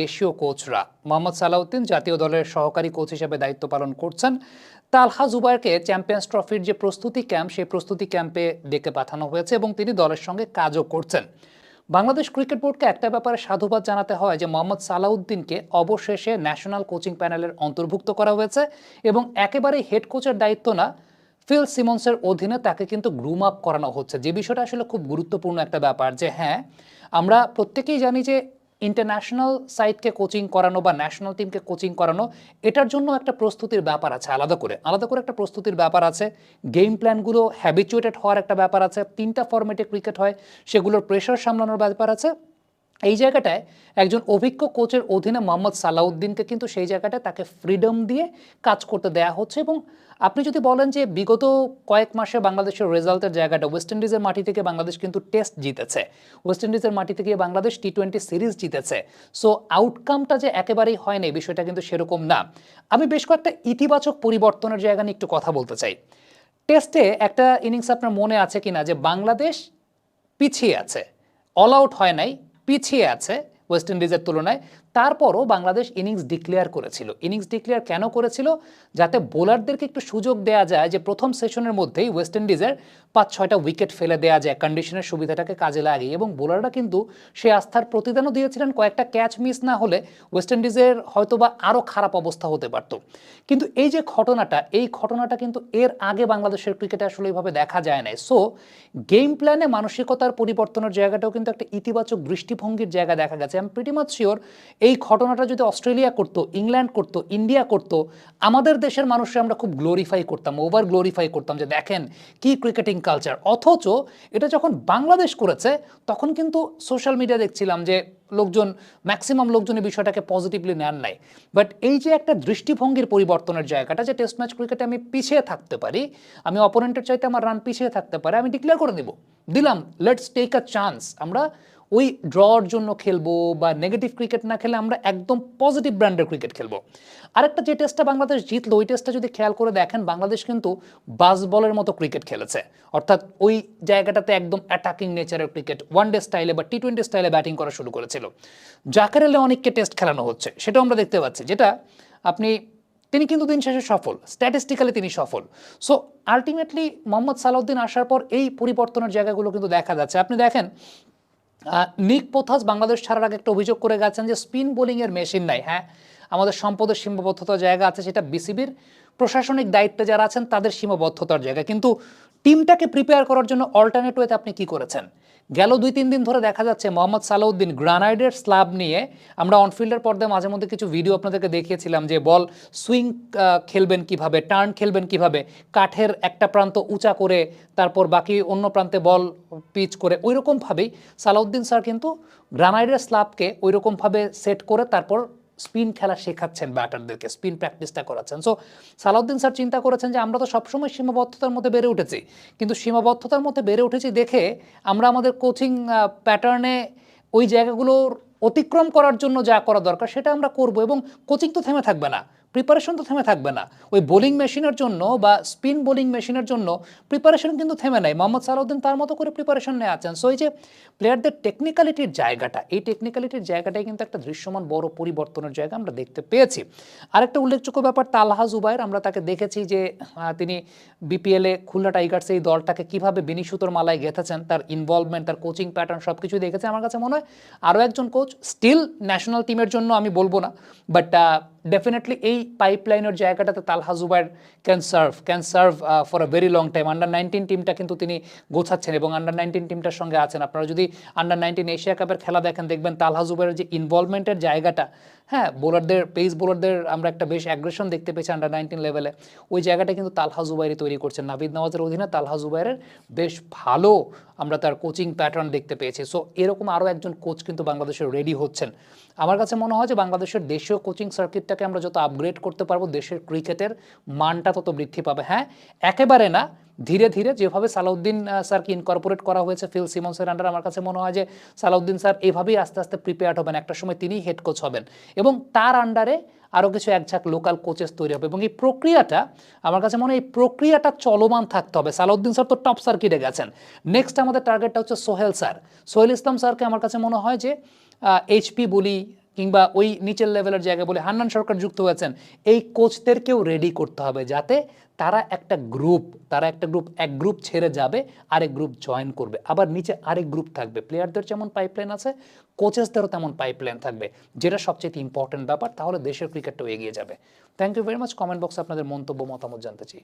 দেশীয় কোচরা। মোহাম্মদ সালাউদ্দিন জাতীয় দলের সহকারী কোচ হিসেবে দায়িত্ব পালন করছেন। তালহা জুবাইরকে চ্যাম্পিয়ন্স ট্রফির যে প্রস্তুতি ক্যাম্প, সেই প্রস্তুতি ক্যাম্পে ডেকে পাঠানো হয়েছে এবং তিনি দলের সঙ্গে কাজও করছেন। বাংলাদেশ ক্রিকেট বোর্ডকে একটা ব্যাপারে সাধুবাদ জানাতে হয় যে, মোহাম্মদ সালাউদ্দিনকে অবশেষে ন্যাশনাল কোচিং প্যানেলের অন্তর্ভুক্ত করা হয়েছে এবং একেবারে হেড কোচের দায়িত্ব না, ফিল সিমন্সের অধীনে তাকে কিন্তু গ্রুম আপ করানো হচ্ছে। যে বিষয়টা আসলে খুব গুরুত্বপূর্ণ একটা ব্যাপার যে হ্যাঁ আমরা প্রত্যেকেই জানি যে ইন্টারন্যাশনাল সাইডকে কোচিং করানো বা ন্যাশনাল টিমকে কোচিং করানো, এটার জন্য একটা প্রস্তুতির ব্যাপার আছে, আলাদা করে। আলাদা করে একটা প্রস্তুতির ব্যাপার আছে। গেম প্ল্যানগুলো হ্যাবিচুয়েটেড হওয়ার একটা ব্যাপার আছে। তিনটা ফরম্যাটে ক্রিকেট হয়, সেগুলোর প্রেশার সামলানোর ব্যাপার আছে। এই জায়গাটায় একজন অভিজ্ঞ কোচের অধীনে মোহাম্মদ সালাউদ্দিনকে কিন্তু সেই জায়গাটায় তাকে ফ্রিডম দিয়ে কাজ করতে দেয়া হচ্ছে এবং আপনি যদি বলেন যে বিগত কয়েক মাসে বাংলাদেশের রেজাল্টের জায়গাটা ওয়েস্ট ইন্ডিজের মাটি থেকে বাংলাদেশ কিন্তু টেস্ট জিতেছে। ওয়েস্ট ইন্ডিজের মাটি থেকে বাংলাদেশ টি টোয়েন্টি সিরিজ জিতেছে। সো আউটকামটা যে একেবারেই হয় না বিষয়টা কিন্তু সেরকম না। আমি বেশ কয়েকটা ইতিবাচক পরিবর্তনের জায়গা নিয়ে একটু কথা বলতে চাই। টেস্টে একটা ইনিংস আপনার মনে আছে কিনা? যে বাংলাদেশ পিছিয়ে আছে। অল আউট হয় নাই। পিছিয়ে আছে ওয়েস্ট ইন্ডিজের তুলনায়। তারপরও বাংলাদেশ ইনিংস ডিক্লেয়ার করেছিল। ইনিংস ডিক্লেয়ার কেন করেছিল? যাতে বোলারদেরকে একটু সুযোগ দেওয়া যায় যে প্রথম সেশনের মধ্যেই ওয়েস্ট ইন্ডিজের পাঁচ ছয়টা উইকেট ফেলে দেওয়া যায় কন্ডিশনের সুবিধাটাকে কাজে লাগে এবং বোলাররা কিন্তু সে আস্থার প্রতিদানও দিয়েছিলেন, কয়েকটা ক্যাচ মিস না হলে ওয়েস্ট ইন্ডিজের হয়তোবা আরও খারাপ অবস্থা হতে পারত। কিন্তু এই যে ঘটনাটা, এই ঘটনাটা কিন্তু এর আগে বাংলাদেশের ক্রিকেটে আসলে এইভাবে দেখা যায় না সো গেম প্ল্যানে মানসিকতার পরিবর্তনের জায়গাটাও কিন্তু একটা ইতিবাচক দৃষ্টিভঙ্গির জায়গা দেখা গেছে। আমি প্রিটি মাচ শিওর এই ঘটনাটা যদি অস্ট্রেলিয়া করতো, ইংল্যান্ড করতো, ইন্ডিয়া করতো, আমাদের দেশের মানুষরা আমরা খুব গ্লোরিফাই করতাম ওভার গ্লোরিফাই করতাম যে দেখেন কি ক্রিকেটিং কালচার অথচ এটা যখন বাংলাদেশ করেছে, তখন কিন্তু সোশ্যাল মিডিয়া দেখছিলাম যে লোকজন ম্যাক্সিমাম লোকজন এই বিষয়টাকে পজিটিভলি নেন নাই। বাট এই যে একটা দৃষ্টিভঙ্গির পরিবর্তনের জায়গাটা, যে টেস্ট ম্যাচ ক্রিকেটে আমি পিছিয়ে থাকতে পারি, আমি অপোনেন্টের চাইতে আমার রান পিছিয়ে থাকতে পারে, আমি ডিক্লেয়ার করে দিব দিলাম লেটস টেক আ চান্স আমরা ওই ড্রর জন্য খেলব বা নেগেটিভ ক্রিকেট না খেলে আমরা একদম পজিটিভ ব্র্যান্ডের ক্রিকেট খেলব। আরেকটা যে টেস্টটা বাংলাদেশ জিতলো, ওই টেস্টটা যদি খেয়াল করে দেখেন, বাংলাদেশ কিন্তু বাস বলের মতো ক্রিকেট খেলেছে। অর্থাৎ ওই জায়গাটাতে একদম অ্যাটাকিং নেচারের ক্রিকেট ওয়ান ডে স্টাইলে বা টি টোয়েন্টি স্টাইলে ব্যাটিং করা শুরু করেছিল। জাকের অনেককে টেস্ট খেলানো হচ্ছে, সেটাও আমরা দেখতে পাচ্ছি, যেটা আপনি, তিনি কিন্তু দিন শেষে সফল স্ট্যাটিস্টিক্যালি তিনি সফল। সো আলটিমেটলি মোহাম্মদ সালাউদ্দিন আসার পর এই পরিবর্তনের জায়গাগুলো কিন্তু দেখা যাচ্ছে। আপনি দেখেন নিক পোথাস বাংলাদেশ ছাড়ার আগে একটা অভিযোগ করে গেছেন যে স্পিন বোলিংয়ের মেশিন নাই হ্যাঁ? আমাদের সম্পদের সীমাবদ্ধতার জায়গা আছে, সেটা বিসিবির। প্রশাসনিক দায়িত্বে যারা আছেন, তাদের সীমাবদ্ধতার জায়গা। কিন্তু টিমটাকে প্রিপেয়ার করার জন্য অল্টারনেট ওয়েতে আপনি কি করেছেন? গেল দুই তিন দিন ধরে দেখা যাচ্ছে মোহাম্মদ সালাউদ্দিন গ্রানাইডের স্লাব নিয়ে আমরা অনফিল্ডের পর্দায় মাঝে মধ্যে কিছু ভিডিও আপনাদেরকে দেখিয়েছিলাম যে বল সুইং খেলবেন কীভাবে টার্ন খেলবেন কীভাবে, কাঠের একটা প্রান্ত উঁচা করে তারপর বাকি অন্য প্রান্তে বল পিচ করে ওই রকমভাবেই সালাউদ্দিন স্যার কিন্তু গ্রানাইডের স্লাবকে ওই রকমভাবে সেট করে তারপর স্পিন খেলা শেখাচ্ছেন ব্যাটারদেরকে, স্পিন প্র্যাকটিসটা করাচ্ছেন। সো সালাউদ্দিন স্যার চিন্তা করেছেন যে আমরা তো সবসময় সীমাবদ্ধতার মধ্যে বেড়ে উঠেছি। কিন্তু সীমাবদ্ধতার মধ্যে বেড়ে উঠেছি দেখে আমরা আমাদের কোচিং প্যাটার্নে ওই জায়গাগুলোর অতিক্রম করার জন্য যা করা দরকার সেটা আমরা করব এবং কোচিং তো থেমে থাকবে না। প্রিপারেশন তো থেমে থাকবে না। ওই বোলিং মেশিনের জন্য বা স্পিন বোলিং মেশিনের জন্য প্রিপারেশন কিন্তু থেমে নেয় মোহাম্মদ সালাউদ্দিন তার মতো করে প্রিপারেশন নিয়ে আছেন। সো এই যে প্লেয়ারদের টেকনিক্যালিটির জায়গাটা, এই টেকনিক্যালিটির জায়গাটাই কিন্তু একটা দৃশ্যমান বড় পরিবর্তনের জায়গা আমরা দেখতে পেয়েছি। আরেকটা উল্লেখযোগ্য ব্যাপার, তালহা জুবাইর আমরা তাকে দেখেছি যে তিনি বিপিএলে খুলনা টাইগার্স এই দলটাকে কীভাবে বিনিসুতোর মালায় গেঁথেছেন, তার ইনভলভমেন্ট তার কোচিং প্যাটার্ন সব কিছুই দেখেছে। আমার কাছে মনে হয় আরও একজন কোচ স্টিল ন্যাশনাল টিমের জন্য আমি বলব না বাট ডেফিনেটলি এই পাইপলাইনের জায়গাটাতে Talha Zubair can serve can serve for a very long time under nineteen টিমটা কিন্তু তিনি গোছাচ্ছেন এবং আন্ডার নাইনটিন টিমটার সঙ্গে আছেন। আপনারা যদি আন্ডার নাইনটিন এশিয়া কাপের খেলা দেখেন, দেখবেন তালহা জুবাইরের যে ইনভলভমেন্টের জায়গাটা হ্যাঁ বোলারদের পেস বোলারদের আমরা একটা বেশ অ্যাগ্রেশন দেখতে পেয়েছি আন্ডার নাইনটিন লেভেলে ওই জায়গাটা কিন্তু তালহা জুবাইরি তৈরি করছেন। নাবিদ নওয়াজের অধীনে তালহা জুবাইরের বেশ ভালো আমরা তার কোচিং প্যাটার্ন দেখতে পেয়েছি। সো এরকম আরও একজন কোচ কিন্তু বাংলাদেশের রেডি হচ্ছেন। আমার কাছে মনে হয় যে বাংলাদেশের দেশীয় কোচিং সার্কিটটাকে আমরা যত আপগ্রেড করতে পারব, দেশের ক্রিকেটের মানটা তত বৃদ্ধি পাবে। হ্যাঁ একেবারে না, ধীরে ধীরে যেভাবে সালাউদ্দিন স্যারকে ইনকর্পোরেট করা হয়েছে, ফিল সিমন্সের আন্ডার আমার কাছে মনে হয় যে সালাউদ্দিন স্যার এভাবেই আস্তে আস্তে প্রিপেয়ার্ড হবেন। একটা সময় তিনিই হেড কোচ হবেন এবং তার আন্ডারে আরও কিছু একঝাক লোকাল কোচেস তৈরি হবে এবং এই প্রক্রিয়াটা আমার কাছে মনে হয় এই প্রক্রিয়াটা চলমান থাকতে হবে। সালাউদ্দিন স্যার তো টপ সার্কিটে গেছেন। নেক্সট আমাদের টার্গেটটা হচ্ছে সোহেল স্যার। সোহেল ইসলাম স্যারকে আমার কাছে মনে হয় যে এইচপি বলি কিংবা ওই নিচের লেভেলের জায়গায় বলে হান্নান সরকার যুক্ত হয়েছেন, এই কোচদেরকেও রেডি করতে হবে যাতে তারা একটা গ্রুপ তারা একটা গ্রুপ এক গ্রুপ ছেড়ে যাবে, আরেক গ্রুপ জয়েন করবে। আবার নিচে আরেক গ্রুপ থাকবে। প্লেয়ারদের যেমন পাইপলাইন আছে কোচেসদেরও তেমন পাইপলাইন থাকবে। যেটা সবচেয়ে ইম্পর্টেন্ট ব্যাপার, তাহলে দেশের ক্রিকেটটাও এগিয়ে যাবে। Thank you very much comment বক্সে আপনাদের মন্তব্য, মতামত জানতে চাই।